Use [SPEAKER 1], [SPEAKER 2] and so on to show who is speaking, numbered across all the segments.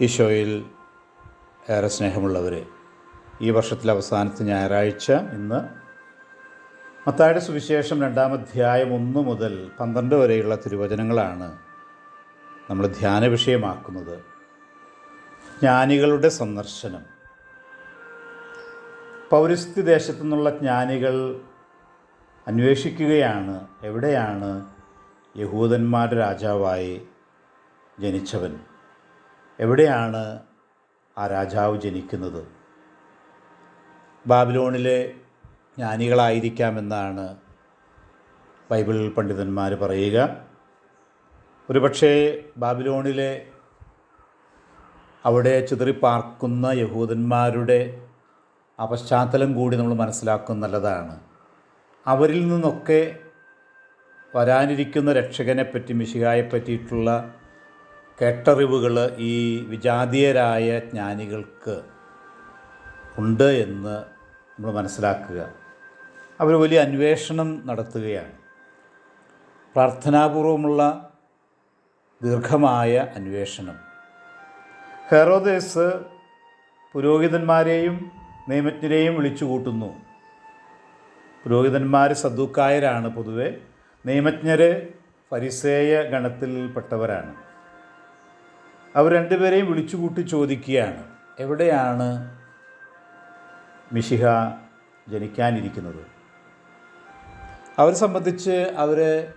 [SPEAKER 1] ഈശോയിൽ ഏറെ സ്നേഹമുള്ളവർ ഈ വർഷത്തിലെ അവസാനത്തെ ഞായറാഴ്ച ഇന്ന് മത്തായുടെ സുവിശേഷം രണ്ടാം അധ്യായം ഒന്ന് മുതൽ പന്ത്രണ്ട് വരെയുള്ള തിരുവചനങ്ങളാണ് നമ്മൾ ധ്യാന വിഷയമാക്കുന്നത്. ജ്ഞാനികളുടെ സന്ദർശനം. പൗരസ്ത്യ ദേശത്തു നിന്നുള്ള ജ്ഞാനികൾ അന്വേഷിക്കുകയാണ് എവിടെയാണ് യഹൂദന്മാരുടെ രാജാവായി ജനിച്ചവൻ? എവിടെയാണ് ആ രാജാവ് ജനിക്കുന്നത്? ബാബിലോണിലെ ജ്ഞാനികളായിരിക്കാമെന്നാണ് ബൈബിൾ പണ്ഡിതന്മാർ പറയുക. ഒരുപക്ഷേ ബാബിലോണിലെ അവിടെ ചിതറിപ്പാർക്കുന്ന യഹൂദന്മാരുടെ ആ പശ്ചാത്തലം കൂടി നമ്മൾ മനസ്സിലാക്കുന്ന നല്ലതാണ്. അവരിൽ നിന്നൊക്കെ വരാനിരിക്കുന്ന രക്ഷകനെപ്പറ്റി മിശികായെ പറ്റിയിട്ടുള്ള കേട്ടറിവുകൾ ഈ വിജാതീയരായ ജ്ഞാനികൾക്ക് ഉണ്ട് എന്ന് നമ്മൾ മനസ്സിലാക്കുക. അവർ വലിയ അന്വേഷണം നടത്തുകയാണ്. പ്രാർത്ഥനാപൂർവമുള്ള ദീർഘമായ അന്വേഷണം. ഹെറോദേസ് പുരോഹിതന്മാരെയും നിയമജ്ഞരെയും വിളിച്ചു കൂട്ടുന്നു പുരോഹിതന്മാർ സദുക്കായരാണ് പൊതുവെ. നിയമജ്ഞർ പരിസേയ ഗണത്തിൽപ്പെട്ടവരാണ്. അവർ രണ്ടുപേരെയും വിളിച്ചുകൂട്ടി ചോദിക്കുകയാണ് എവിടെയാണ് മിശിഹ ജനിക്കാനിരിക്കുന്നത്? അവരെ സംബന്ധിച്ച് അവർ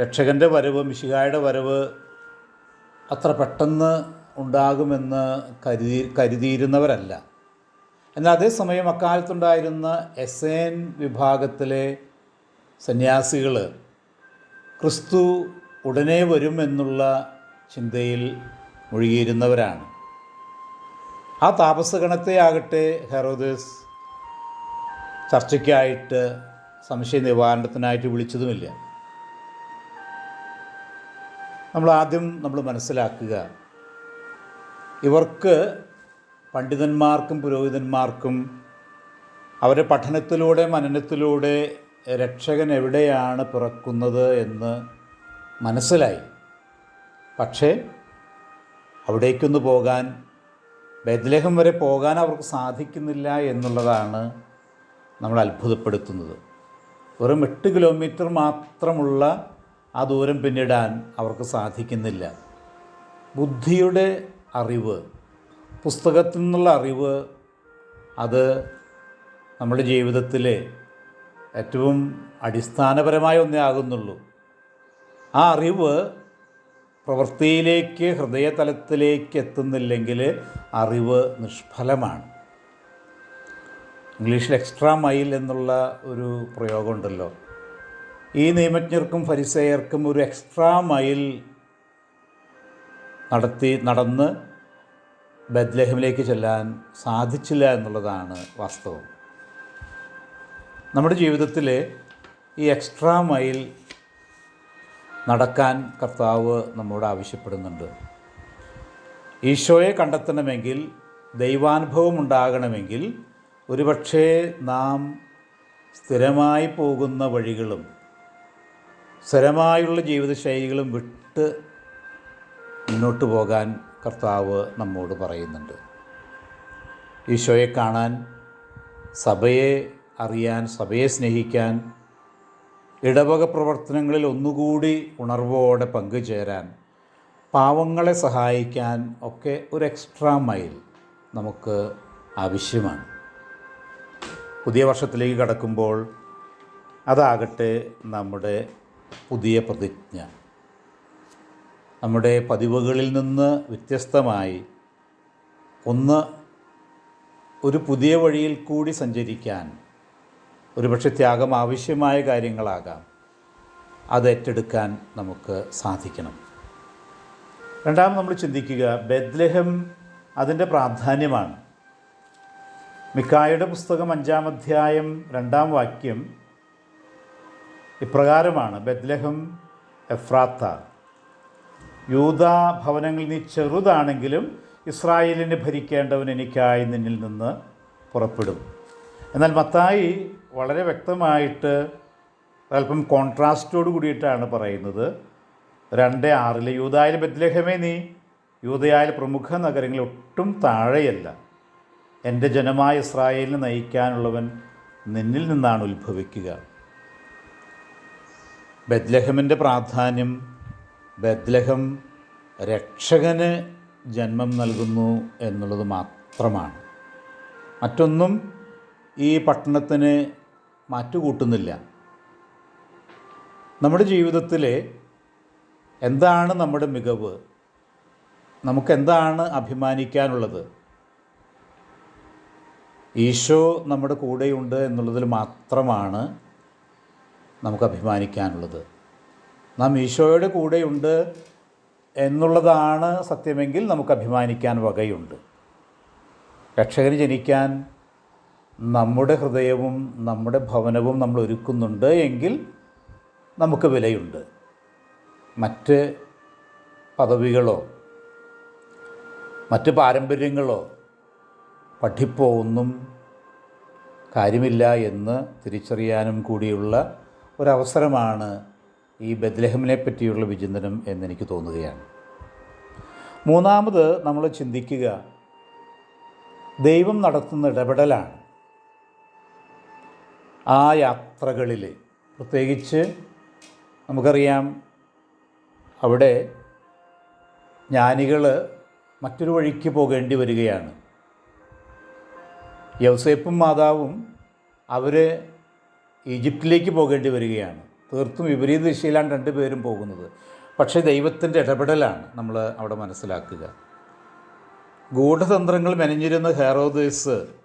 [SPEAKER 1] രക്ഷകന്റെ വരവ് മിശിഹായുടെ വരവ് അത്ര പെട്ടെന്ന് ഉണ്ടാകുമെന്ന് കരുതി കരുതിയിരുന്നവരല്ല. എന്നാൽ അതേസമയം അക്കാലത്തുണ്ടായിരുന്ന എസ് എൻ വിഭാഗത്തിലെ സന്യാസികൾ ക്രിസ്തു ഉടനെ വരുമെന്നുള്ള ചിന്തയിൽ മുഴുകിയിരുന്നവരാണ്. ആ താപസഗണത്തെ ആകട്ടെ ഹെറോദസ് ചർച്ചയ്ക്കായിട്ട് സംശയ നിവാരണത്തിനായിട്ട് വിളിച്ചതുമില്ല. നമ്മൾ ആദ്യം നമ്മൾ മനസ്സിലാക്കുക ഇവർക്ക് പണ്ഡിതന്മാർക്കും പുരോഹിതന്മാർക്കും അവരുടെ പഠനത്തിലൂടെ മനനത്തിലൂടെ രക്ഷകൻ എവിടെയാണ് പിറക്കുന്നത് എന്ന് മനസ്സിലായി. പക്ഷേ അവിടേക്കൊന്ന് പോകാൻ ബദ്ലഹം വരെ പോകാൻ അവർക്ക് സാധിക്കുന്നില്ല എന്നുള്ളതാണ് നമ്മൾ അത്ഭുതപ്പെടുത്തുന്നത്. വെറും എട്ട് കിലോമീറ്റർ മാത്രമുള്ള ആ ദൂരം പിന്നിടാൻ അവർക്ക് സാധിക്കുന്നില്ല. ബുദ്ധിയുടെ അറിവ് പുസ്തകത്തിൽ നിന്നുള്ള അറിവ് അത് നമ്മുടെ ജീവിതത്തിലെ ഏറ്റവും അടിസ്ഥാനപരമായ ഒന്നേ ആകുന്നുള്ളൂ. ആ അറിവ് പ്രവൃത്തിയിലേക്ക് ഹൃദയതലത്തിലേക്ക് എത്തുന്നില്ലെങ്കിൽ അറിവ് നിഷ്ഫലമാണ്. ഇംഗ്ലീഷിൽ എക്സ്ട്രാ മൈൽ എന്നുള്ള ഒരു പ്രയോഗമുണ്ടല്ലോ. ഈ നിയമജ്ഞർക്കും ഫരിസേയർക്കും ഒരു എക്സ്ട്രാ മൈൽ നടത്തി നടന്ന് ബദ്ലഹമിലേക്ക് ചെല്ലാൻ സാധിച്ചില്ല എന്നുള്ളതാണ് വാസ്തവം. നമ്മുടെ ജീവിതത്തിൽ ഈ എക്സ്ട്രാ മൈൽ നടക്കാൻ കർത്താവ് നമ്മോട് ആവശ്യപ്പെടുന്നുണ്ട്. ഈശോയെ കണ്ടെത്തണമെങ്കിൽ ദൈവാനുഭവം ഉണ്ടാകണമെങ്കിൽ ഒരുപക്ഷേ നാം സ്ഥിരമായി പോകുന്ന വഴികളും സ്ഥിരമായുള്ള ജീവിതശൈലികളും വിട്ട് മുന്നോട്ട് പോകാൻ കർത്താവ് നമ്മോട് പറയുന്നുണ്ട്. ഈശോയെ കാണാൻ സഭയെ അറിയാൻ സഭയെ സ്നേഹിക്കാൻ ഇടവക പ്രവർത്തനങ്ങളിൽ ഒന്നുകൂടി ഉണർവോടെ പങ്കുചേരാൻ പാവങ്ങളെ സഹായിക്കാൻ ഒക്കെ ഒരു എക്സ്ട്രാ മൈൽ നമുക്ക് ആവശ്യമാണ്. പുതിയ വർഷത്തിലേക്ക് കടക്കുമ്പോൾ അതാകട്ടെ നമ്മുടെ പുതിയ പ്രതിജ്ഞ. നമ്മുടെ പതിവുകളിൽ നിന്ന് വ്യത്യസ്തമായി ഒന്ന് ഒരു പുതിയ വഴിയിൽ കൂടി സഞ്ചരിക്കാൻ ഒരുപക്ഷെ ത്യാഗം ആവശ്യമായ കാര്യങ്ങളാകാം. അത് ഏറ്റെടുക്കാൻ നമുക്ക് സാധിക്കണം. രണ്ടാമത് നമ്മൾ ചിന്തിക്കുക ബദ്ലഹം അതിന്റെ പ്രാധാന്യമാണ്. മിക്കായുടെ പുസ്തകം അഞ്ചാം അധ്യായം രണ്ടാം വാക്യം ഇപ്രകാരമാണ്. ബദ്ലഹം എഫ്രാത്ത യൂതാ ഭവനങ്ങളിൽ നീ ചെറുതാണെങ്കിലും ഇസ്രായേലിനെ ഭരിക്കേണ്ടവൻ എനിക്കായി നിന്നിൽ നിന്ന് പുറപ്പെടും. എന്നാൽ മത്തായി വളരെ വ്യക്തമായിട്ട് അല്പം കോൺട്രാസ്റ്റോട് കൂടിയിട്ടാണ് പറയുന്നത്. രണ്ട് ആറിലെ യൂതായിൽ ബദ്ലഹമേ നീ യൂതയായ പ്രമുഖ നഗരങ്ങളിൽ ഒട്ടും താഴെയല്ല. എന്റെ ജനമായ ഇസ്രായേലിനെ നയിക്കാനുള്ളവൻ നിന്നിൽ നിന്നാണ് ഉത്ഭവിക്കുക. ബദ്ലഹമിന്റെ പ്രാധാന്യം ബദ്ലഹം രക്ഷകന് ജന്മം നൽകുന്നു എന്നുള്ളത് മാത്രമാണ്. മറ്റൊന്നും ഈ പട്ടണത്തിന് മാറ്റുകൂട്ടുന്നില്ല. നമ്മുടെ ജീവിതത്തിൽ എന്താണ് നമ്മുടെ മികവ്? നമുക്കെന്താണ് അഭിമാനിക്കാനുള്ളത്? ഈശോ നമ്മുടെ കൂടെയുണ്ട് എന്നുള്ളതിൽ മാത്രമാണ് നമുക്ക് അഭിമാനിക്കാനുള്ളത്. നാം ഈശോയുടെ കൂടെയുണ്ട് എന്നുള്ളതാണ് സത്യമെങ്കിൽ നമുക്ക് അഭിമാനിക്കാൻ വകയുണ്ട്. രക്ഷകന് ജനിക്കാൻ നമ്മുടെ ഹൃദയവും നമ്മുടെ ഭവനവും നമ്മൾ ഒരുക്കുന്നുണ്ട് എങ്കിൽ നമുക്ക് വിലയുണ്ട്. മറ്റ് പദവികളോ മറ്റ് പാരമ്പര്യങ്ങളോ പഠിപ്പോ ഒന്നും കാര്യമില്ല എന്ന് തിരിച്ചറിയാനും കൂടിയുള്ള ഒരവസരമാണ് ഈ ബദ്ലഹമിനെ പറ്റിയുള്ള വിചിന്തനം എന്നെനിക്ക് തോന്നുകയാണ്. മൂന്നാമത് നമ്മൾ ചിന്തിക്കുക ദൈവം നടത്തുന്ന ഇടപെടലാണ്. ആ യാത്രകളിൽ പ്രത്യേകിച്ച് നമുക്കറിയാം അവിടെ ജ്ഞാനികൾ മറ്റൊരു വഴിക്ക് പോകേണ്ടി വരികയാണ്. യൗസേപ്പും മാതാവും അവർ ഈജിപ്തിലേക്ക് പോകേണ്ടി വരികയാണ്. തീർത്തും വിപരീത ദിശയിലാണ് രണ്ടുപേരും പോകുന്നത്. പക്ഷേ ദൈവത്തിന്റെ ഇടപെടലാണ് നമ്മൾ അവിടെ മനസ്സിലാക്കുക. ഗൂഢതന്ത്രങ്ങൾ മെനഞ്ഞിരുന്ന ഹെറോദേസ്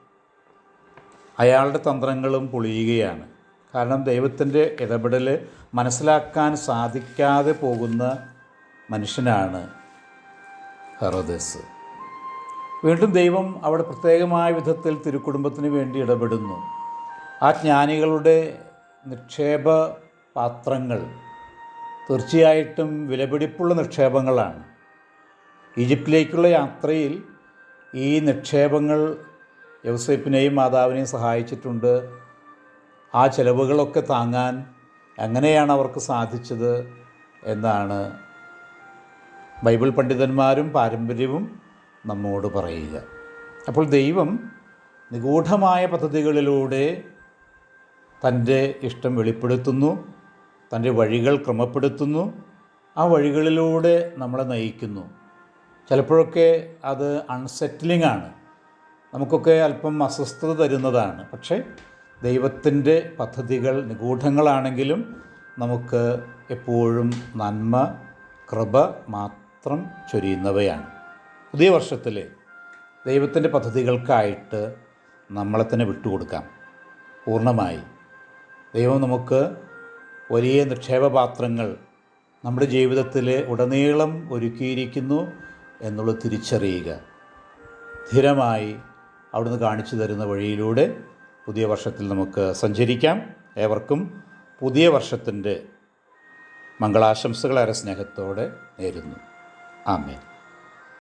[SPEAKER 1] അയാളുടെ തന്ത്രങ്ങളും പൊളിയുകയാണ്. കാരണം ദൈവത്തിന്റെ ഇടപെടൽ മനസ്സിലാക്കാൻ സാധിക്കാതെ പോകുന്ന മനുഷ്യനാണ് ഹെറോദേസ്. വീണ്ടും ദൈവം അവിടെ പ്രത്യേകമായ വിധത്തിൽ തിരുക്കുടുംബത്തിന് വേണ്ടി ഇടപെടുന്നു. ആ ജ്ഞാനികളുടെ നിക്ഷേപ പാത്രങ്ങൾ തീർച്ചയായിട്ടും വിലപിടിപ്പുള്ള നിക്ഷേപങ്ങളാണ്. ഈജിപ്തിലേക്കുള്ള യാത്രയിൽ ഈ നിക്ഷേപങ്ങൾ യൗസേപ്പിനെയും മാതാവിനെയും സഹായിച്ചിട്ടുണ്ട്. ആ ചെലവുകളൊക്കെ താങ്ങാൻ എങ്ങനെയാണ് അവർക്ക് സാധിച്ചത് എന്നാണ് ബൈബിൾ പണ്ഡിതന്മാരും പാരമ്പര്യവും നമ്മോട് പറയുക. അപ്പോൾ ദൈവം നിഗൂഢമായ പദ്ധതികളിലൂടെ തന്റെ ഇഷ്ടം വെളിപ്പെടുത്തുന്നു തന്റെ വഴികൾ ക്രമപ്പെടുത്തുന്നു ആ വഴികളിലൂടെ നമ്മളെ നയിക്കുന്നു. ചിലപ്പോഴൊക്കെ അത് അൺസെറ്റിലിംഗ് ആണ്. നമുക്കൊക്കെ അല്പം അസ്വസ്ഥത തരുന്നതാണ്. പക്ഷേ ദൈവത്തിന്റെ പദ്ധതികൾ നിഗൂഢങ്ങളാണെങ്കിലും നമുക്ക് എപ്പോഴും നന്മ കൃപ മാത്രം ചൊരിയുന്നവയാണ്. പുതിയ വർഷത്തിൽ ദൈവത്തിന്റെ പദ്ധതികൾക്കായിട്ട് നമ്മളെ തന്നെ വിട്ടുകൊടുക്കാം. പൂർണമായി. ദൈവം നമുക്ക് വലിയ നിക്ഷേപപാത്രങ്ങൾ നമ്മുടെ ജീവിതത്തിൽ ഉടനീളം ഒരുക്കിയിരിക്കുന്നു എന്നുള്ളത് തിരിച്ചറിയുക. സ്ഥിരമായി അവിടുന്ന് കാണിച്ചു തരുന്ന വഴിയിലൂടെ പുതിയ വർഷത്തിൽ നമുക്ക് സഞ്ചരിക്കാം. ഏവർക്കും പുതിയ വർഷത്തിന്റെ മംഗളാശംസകളേറെ സ്നേഹത്തോടെ നേരുന്നു. ആമേൻ.